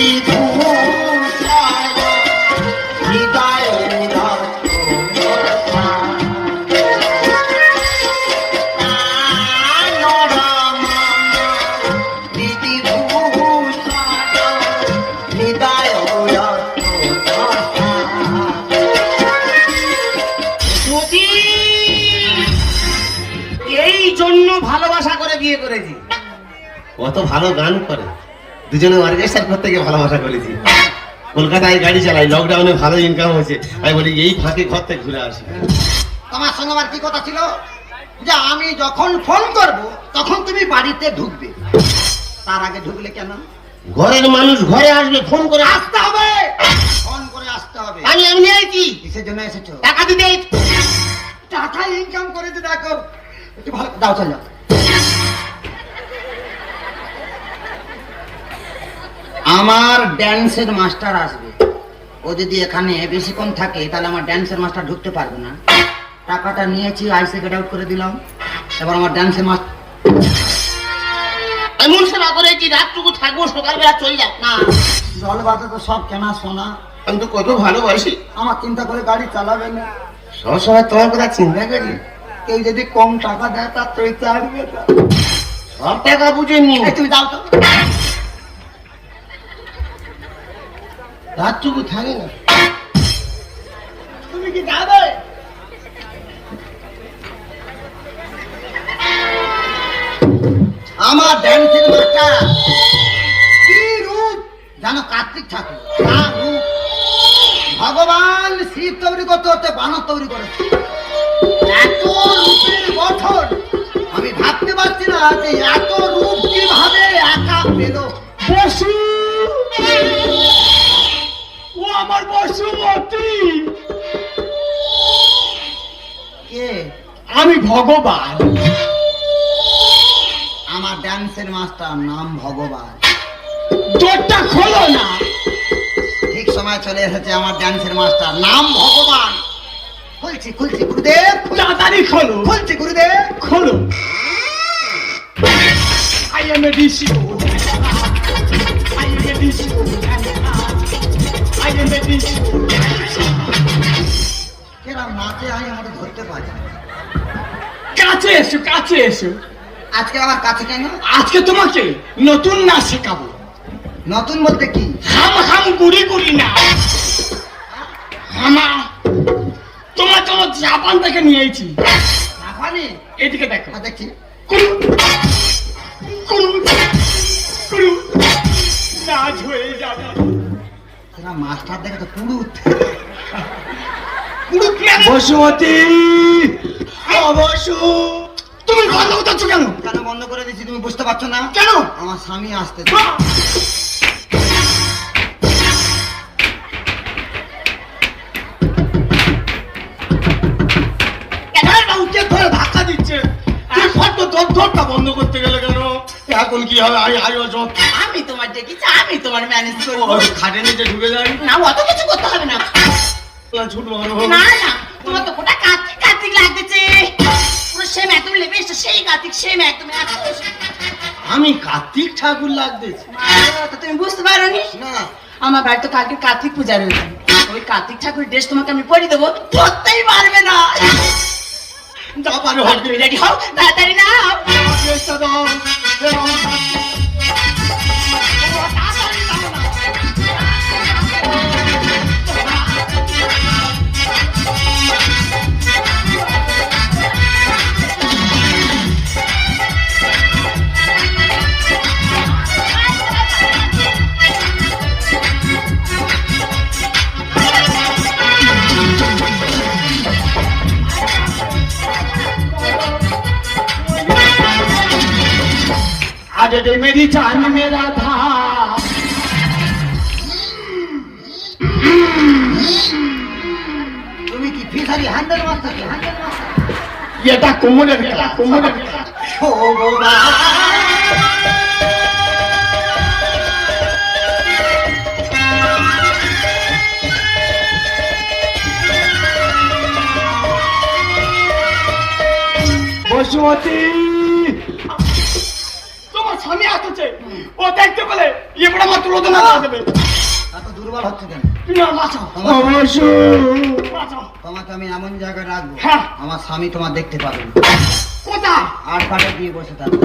এই জন্য ভালোবাসা করে বিয়ে করেছি। কত ভালো গান করে। দুজনে অর্কেস্ট্রা করতে গিয়ে ভালোবাসা করেছি। কলকাতায় গাড়ি চালাই লকডাউনে ভালো ইনকাম হয়েছে। আমি বলি এই ফাঁকে ঘর থেকে ঘুরে আসি। তোমার সঙ্গে আমার কি কথা ছিল? যে আমি যখন ফোন করব তখন তুমি বাড়িতে ঢুকবে। তার আগে ঢুকলে কেন? ঘরের মানুষ ঘরে আসবে ফোন করে আসতে হবে! ফোন করে আসতে হবে। আমি এমনি আইছি কিসের জন্য এসেছ? টাকা দিতে। টাকা ইনকাম করে যে দেখো। একটু ভালো দাও চল। আমার ড্যান্সের মাস্টার আসবে। ও যদি এখানে বেশিক্ষণ থাকে তাহলে আমার ড্যান্সের মাস্টার ঢুকতে পারবে না। টাকাটা নিয়েছি আইসে গেট আউট করে দিলাম। এবার আমার ড্যান্সের মাস্টার এমন সেবা করেছি রাতটুকু থাকব সকালবেলা চলে যাও না। জল বাতা তো সব কেনা শোনা আমি তো কত ভালোবাসি। আমার চিন্তা করে গাড়ি চালাবে না। সবসময় তোমার কথা চিন্তা করি। কেউ যদি কম টাকা দেয় তার তুই চাড়বে না। সব টাকা বুঝে নি তুমি যাও তো। রাতটুকু থাকে না। তুমি কি যাবে? আমার ড্যান্সের মাস্টার কি রূপ? জানো কার্তিক ঠাকুর ভগবান শিব তৈরি করতে হতে বানর তৈরি করেছে। এত রূপের গঠন। আমি ভাবতে পারছি না যে এত রূপ কীভাবে একা পেল। বসু। ও আমার বসুমতী। আমি ভগবান। আমার ড্যান্সের মাস্টার নাম ভগবান। দরটা খোলো না। ঠিক সময় চলে এসেছে আমার ড্যান্সের মাস্টার নাম ভগবান। খুলছি খুলছি গুরুদেব তাড়াতাড়ি খোলো। খুলছি গুরুদেব। খোলো। I am a DC. I am a DC. I am a DC. কেরাম নাচে আমি আমাদের ধরতে পারি কাছে এসো কাছে এসো। আজকে আমার কাছে কেন? আজকে তোমাকে নতুন নাচ শেখাবো। নতুন বলতে কি? হাম হাম গুড়ি গুড়ি না। হামা তোমার জন্য জাপান থেকে নিয়েছি জাপানি? এদিকে দেখো। হ্যাঁ, দেখছি কুরু কুরু কুরু সেটা মাস্টার দেখে তো পুরুত কুরু কি বসুমতী! অবসু তুমি বন্ধ কেন? কেন বন্ধ করে দিচ্ছি তুমি বুঝতে পারছ না? কেন? আমার স্বামী আসতে ধাক্কা দিচ্ছে। তোর ধরটা বন্ধ করতে গেলে কেন? এখন কি হবে? আমি আমি তোমার ডেকেছি আমি তোমার ম্যানেজ করব। খাটে নিচে ঢুকে যাই না অত কিছু করতে হবে না। না না তোমার তো গোটা কার্তিক কার্তিক লাগতেছে। পুরো সেম একদম লেবে সেই কার্তিক সেম একদম আমি কার্তিক ঠাকুর লাগতেছি। তুমি বুঝতে পারো নি। না আমার বাড়িতে কালকে কার্তিক পূজা রয়েছে। ওই কার্তিক ঠাকুর ড্রেস তোমাকে আমি পরিয়ে দেবো ধরতেই পারবে না। তারপরে হাত ধরে রেডি হও তাড়াতাড়ি না आज दे मेरी जान मेरा था। ये था सारी हांदर वाजता हांदर वाजता येता ও দেখতে পেলে এবার আমার তুলো না দেবে। এত দুর্বল হচ্ছে কেন? তুমি আমার বাঁচাও বাঁচাও তোমাকে আমি এমন জায়গায় রাখব হ্যাঁ। আমার স্বামী তোমার দেখতে পাবে কোথায়? আর পাটে দিয়ে বসে থাকবে।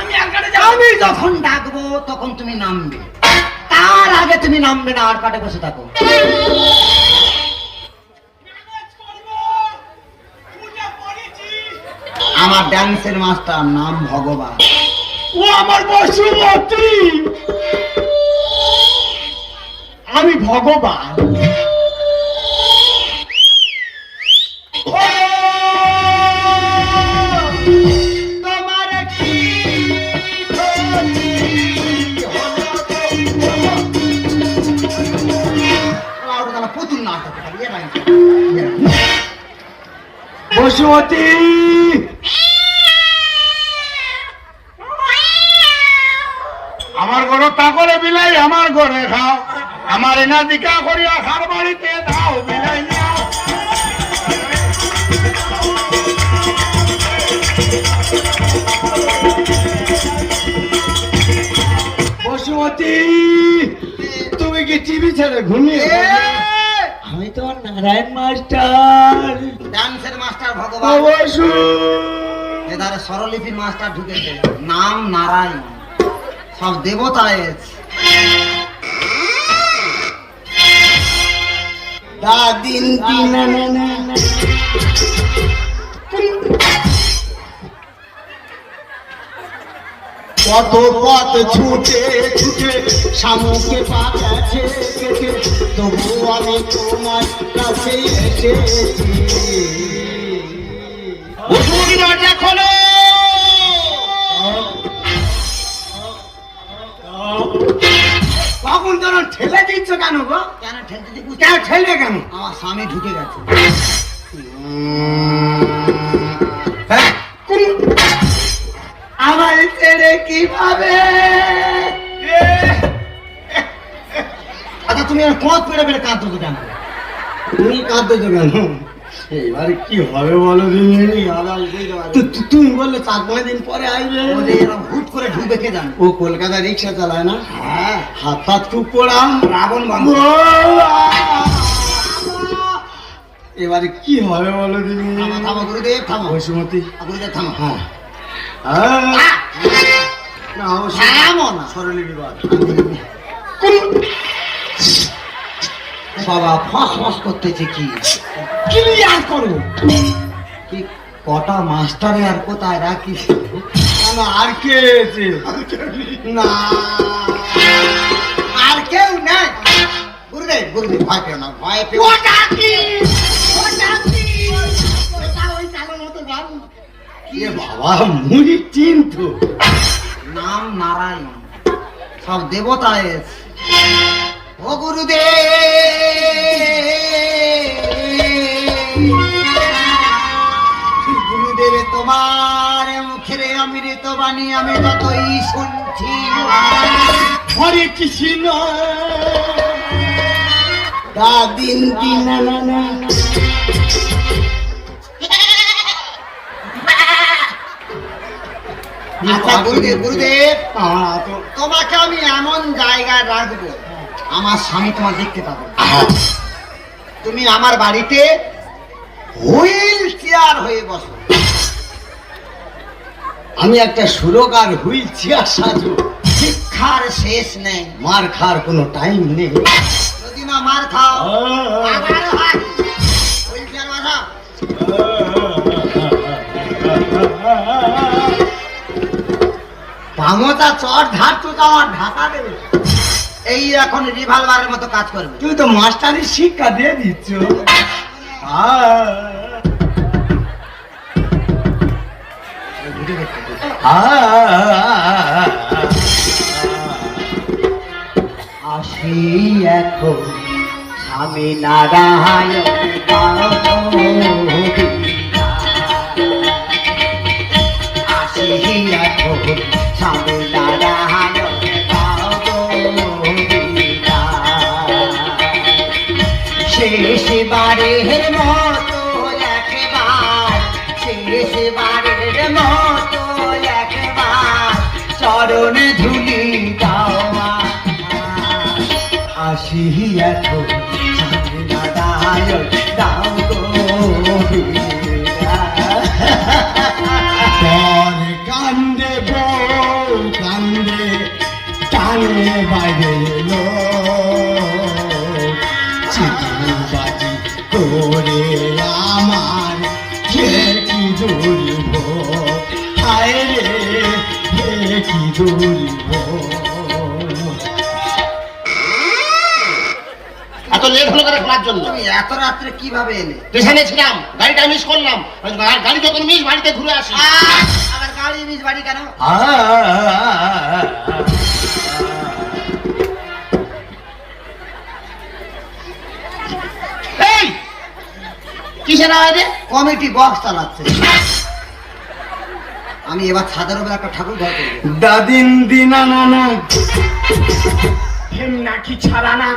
আমি আর কাটে আমি যখন ডাকবো তখন তুমি নামবে। তার আগে তুমি নামবে না আর পাটে বসে থাকো। আমার ড্যান্সের মাস্টার নাম ভগবান। ও আমার বসুমতী আমি ভগবান। বসুমতী করে বিলাই আমার ঘরে খাও। আমার এনা দিকা করিয়া খার বাড়িতে দাও বিলাই বসুমতী তুমি কি টিভি ছেড়ে ঘুমিয়ে আমি তো নারায়ণ মাস্টার। ড্যান্সের মাস্টার ভগবান। অবশ্য এধারে স্বরলিপির মাস্টার ঢুকেছে। নাম নারায়ণ। সব দেবতা এসেছে দাদিন দিনা না না না কত পথ ছুটে ছুটে শামুকে পাকাছে কেটে তবু আমি তোমার কাছে এসেছি। কখন তোর ঠেলে দিচ্ছ কেন গো? কেন ঠেলতে কেন ঠেলবে কেন? আমার স্বামী ঢুকে গেছে। হ্যাঁ? আমার ছেড়ে কীভাবে? আচ্ছা তুমি আর কোঁত পেড়ে পেড়ে কাঁদতো কেন? তুমি কাঁদতেছো কেন? এবারে কি হবে বলো দিদি তুমি বললে চার পাঁচ দিন পরে আসবে। হুট করে ঢুকবে কে জানে? ও কলকাতা রিক্সা চালায় না? হ্যাঁ। হাত হাত খুব পড়া রাবণ বংশ এবারে কি হবে বলো দিদি থামো গুরুদেব থামো। বসুমতী গুরুদেব থামো। হ্যাঁ। হ্যাঁ। না সরলি বিবাদ। বাবা ফস ফস করতেছে কি ক্লিয়ার করো। কি কটা মাস্টারে আর কোথায় রাখিস কেন আর কে না। আর কেউ নেই। গুরুদেব গুরুদেব ভয় পেও না ভয় পেও। বাবা মুড়ি চিন্তু। নাম নারায়ণ। সব দেবতা এসে ও গুরুদেব। গুরুদেব তোমার মুখের অমৃত বাণী আমি যতই শুনছি হরে কৃষ্ণ। দাদিন দিন না না আচ্ছা গুরুদেব গুরুদেব তোমাকে আমি এমন জায়গায় রাখব আমার স্বামী তোমার দেখতে পাবো। তুমি আমার বাড়িতে হুইল চেয়ার হয়ে বসো। আমি একটা সুরকার হুইল চেয়ার সাজু শিক্ষার শেষ নেই মার খার কোনো টাইম নেই। যদি না মার খাও। হুইল চেয়ার বসাও। ভাঙতা চর ধার তো আমার ঢাকা দেবে। এই এখন রিভলভারের মতো কাজ করবে। তুই তো মাস্টারি শিক্ষা দিয়ে দিচ্ছ। আসি এখন স্বামী নারায়ণ আসি এখন স্বামী ধুলি দাও মা বাসি এখন দাদায় দাও গো করে আমার কে কি দুর্ভ হায় রে, কে কি দুর্ভ লেট হলো করে জন্য। তুমি এত রাত্রে কীভাবে এলে? স্টেশনে ছিলাম গাড়িটা মিস করলাম। গা- গাড়ি যখন মিস বাড়িতে ঘুরে আসি। আবার গাড়ি মিস বাড়ি কেন? কিসের আওয়াজ? কমিটি বক্স চালাচ্ছে। আমি এবার ছাদের উপর একটা ঠাকুর ঘর করব। দাদিন দিনা নানা হেম নাকি ছাড়া না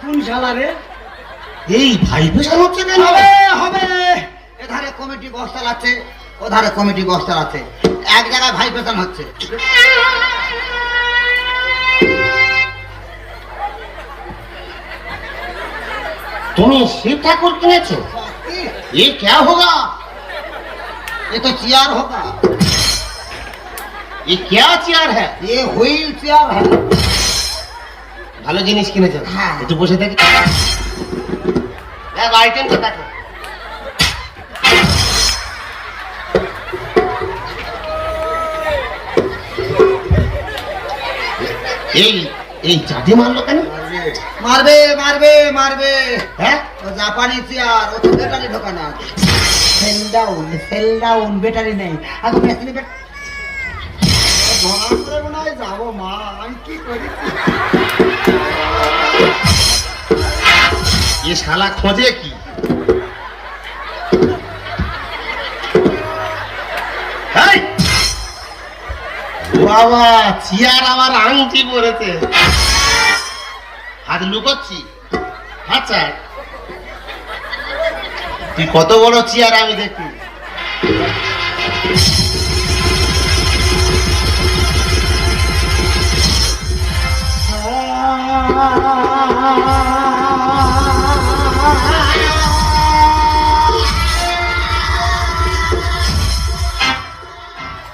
কোন শালা রে এই ভাইব্রেশন হচ্ছে কেন হবে হবে এধারে কমিটি বক্স চালাচ্ছে ওধারে কমিটি বক্স চালাচ্ছে এক জায়গায় ভাইব্রেশন হচ্ছে তুমি শিব ঠাকুর কিনেছো ये क्या होगा ये तो चेयर होगा ये क्या চেয়ার है ये व्हील चेयर है ভালো জিনিস কিনেছো? হ্যাঁ। একটু বসে থাকি। দেখ আইটেম তো দেখো এই এই চাঁদে মারলো কেন? মারবে মারবে মারবে। হ্যাঁ? জাপানি চেয়ার ও তো ব্যাটারি ঢোকানো। Cell down cell down battery নেই। এখন যাব মা শালা খোঁজে কি! বাবা, চেয়ার আমার আংটি পড়েছে হাত লুকোচ্ছি। আচ্ছা তুই কত বড় চেয়ার আমি দেখি।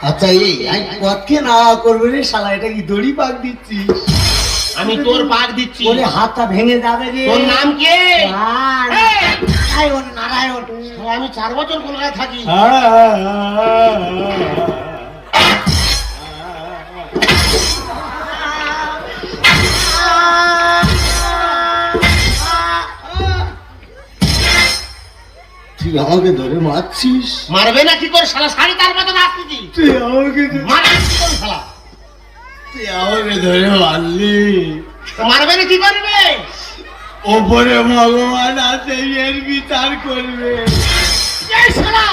আচ্ছা এই আমি পথকে না করবে রে শালা? এটা কি দড়ি পাক দিচ্ছি আমি তোর পাক দিচ্ছি। বলে হাতটা ভেঙে যাবে রে। তোর নাম কে! নারায়ণ। নারায়ণ আমি চার বছর কলকাতায় থাকি। তুই আমাকে ধরে মারছিস? মারবে না কি করে শালা? সাড়ে চার বছর আসতেছি। তুই আমাকে ধরে- মারবে কি করে শালা? তুই আমাকে ধরে মারলি। মারবে না কি করবে? ওপরে ভগবান আছে এর বিচার করবে। এই শালা!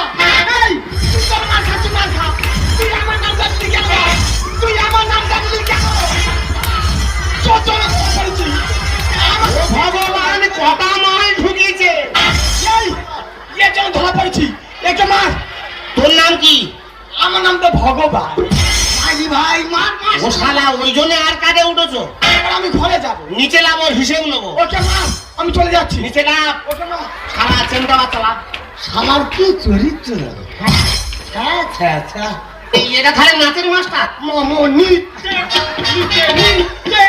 এবার আমি ঘরে যাব। নিচে ওর হিসেব নেব। ওকে মা আমি চলে যাচ্ছি। নিচে না ওকে মা। সারা চিন্তা বাচ্চা লাভ? শালার কি চরিত্র আচ্ছা আচ্ছা এটা তাহলে নাচের মাস্টার? মো নিচে নিচে নাচে।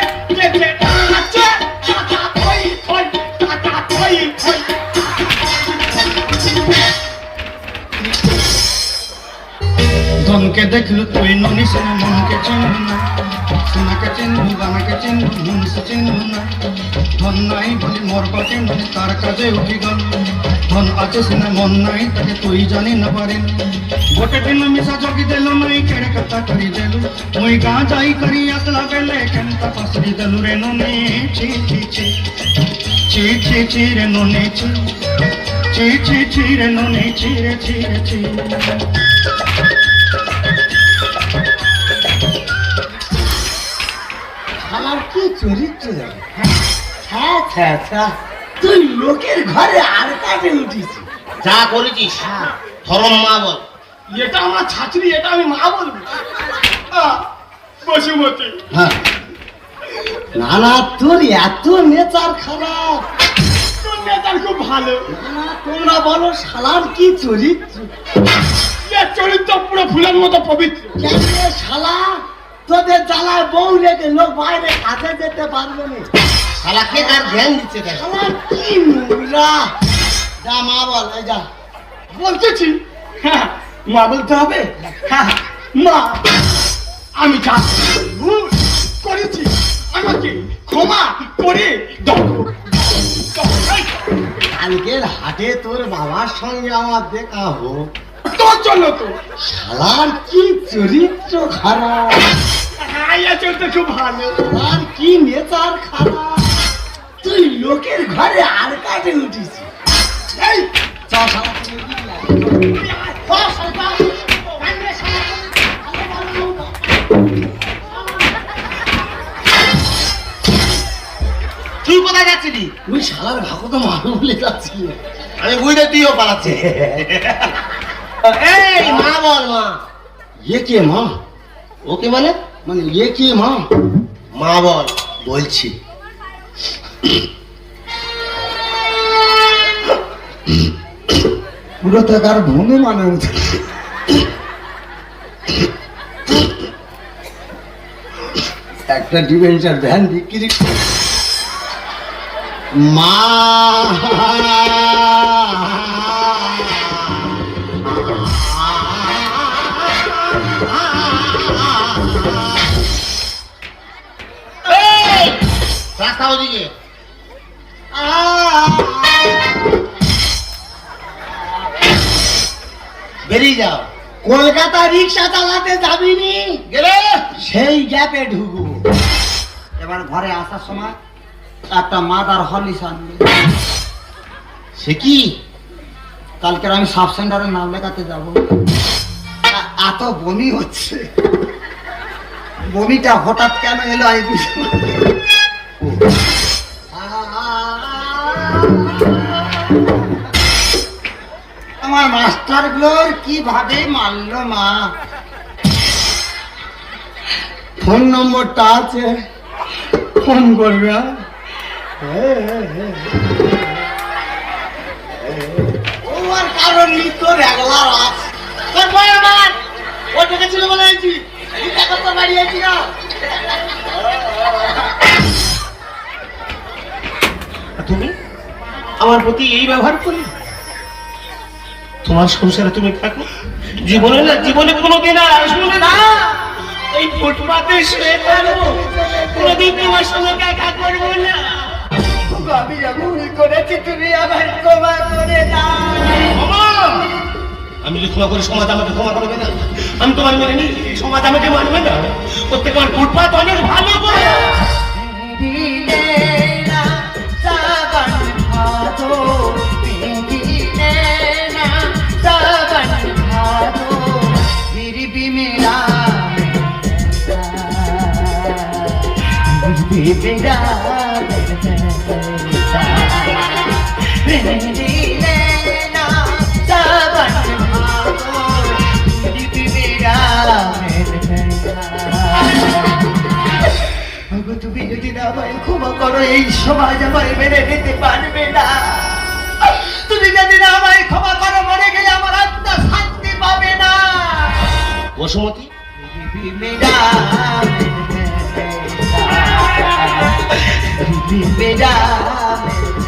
উঠি গল ধন আছে সিনা মন নাই, তাকে তুই জানি না পারেন গোটে দিন মিশা জগি দেলু নাই, কেড়ে কথা করি দেলু। মুই গাঁ যাই করি, আসলা বেলে কেনতা পাসরি দেলু রে ননি। ছি ছি ছি। ছি ছি ছি রে ননি, ছি। ছি ছি ছি রে ননি, ছি রে ছি রে, ছি। শালার কি চরিত্র দেখো আচ্ছা আচ্ছা তুই লোকের ঘরে আর কাটে উঠিস। যা করেছিস ধরম মা বল। এটা আমার ছাত্রী এটা আমি মা বলব। বসুমতী। হ্যাঁ। না না তোর এত নেচার খারাপ। তোর নেতার খুব ভালো। না তোমরা বলো শালার কি চরিত্র? এ চরিত্র পুরো ফুলের মতো পবিত্র। কেন রে শালা? তোদের জ্বালায় বউ রেখে লোক বাইরে কাজে যেতে পারবে না। শালাকে তার ধ্যান দিচ্ছে শালা কি নোংরা যা মা বল এই যা। বলতেছি। হ্যাঁ, মা বলতে হবে? হ্যাঁ, মা আমি যা। ভুল করেছি। আমাকে ক্ষমা করে দাও। কালকের হাটে তোর বাবার সঙ্গে আমার দেখা হোক। তোর জন্য তো। শালার কি চরিত্র খারাপ। চরিত্র খুব ভালো। শালার কি নেতার খারাপ। তুই লোকের ঘরে আর কাজে উঠিস। এই চ তুই। কোথায় যাচ্ছিলি? ওই শালার ভাগো তো মারো বলে যাচ্ছি আমি বুঝতে তুইও পালাচ্ছে এই মা বল মা। এ কে মা? ওকে মানে? মানে এ কে মা? মা বল বলছি। পুরো তো কার ভূমি মানে একটা ডিভেন্সার ভ্যান বিক্রি মা! রাস্তা ওদিকে। বেরিয়ে যাও। কলকাতা রিক্সা চালাতে যাবিনি? গেলে? সেই গ্যাপে ঢুকবো। এবার ঘরে আসার সময় একটা মাদার হলিস আনবে। সে কি? কালকের আমি সাব সেন্টারে নাম লেখাতে যাব। এত বমি হচ্ছে। বমিটা হঠাৎ কেন এলো আমি বুঝতে আমার মাস্টারগুলোর কীভাবে মারলো মা? ফোন নম্বরটা আছে। ফোন করবে হ্যাঁ? আইছি। না। তুমি? আমার প্রতি এই ব্যবহার করি তোমার সংসারে তুমি থাকো। জীবনে না জীবনে কোনোদিন আর আসবে না। এই ফুটপাতে শুয়ে থাকব কোনোদিন তোমার সঙ্গে দেখা করব না। আমি করেছি তুমি আমার ক্ষমা করে দাও। আমি যদি ক্ষমা করি সমাজ আমাকে ক্ষমা করবে না। আমি তোমার মেনে নিই সমাজ আমাকে মানবে না। প্রত্যেক আমার ফুটপাত অনেক ভালো করে তুমি যদি না আমায় ক্ষমা করো এই সমাজ আমায় মেনে নিতে পারবে না। তুমি যদি না আমায় ক্ষমা করো মরে গেলে আমার আত্মা শান্তি পাবে না। বসুমতী দিবে যাবে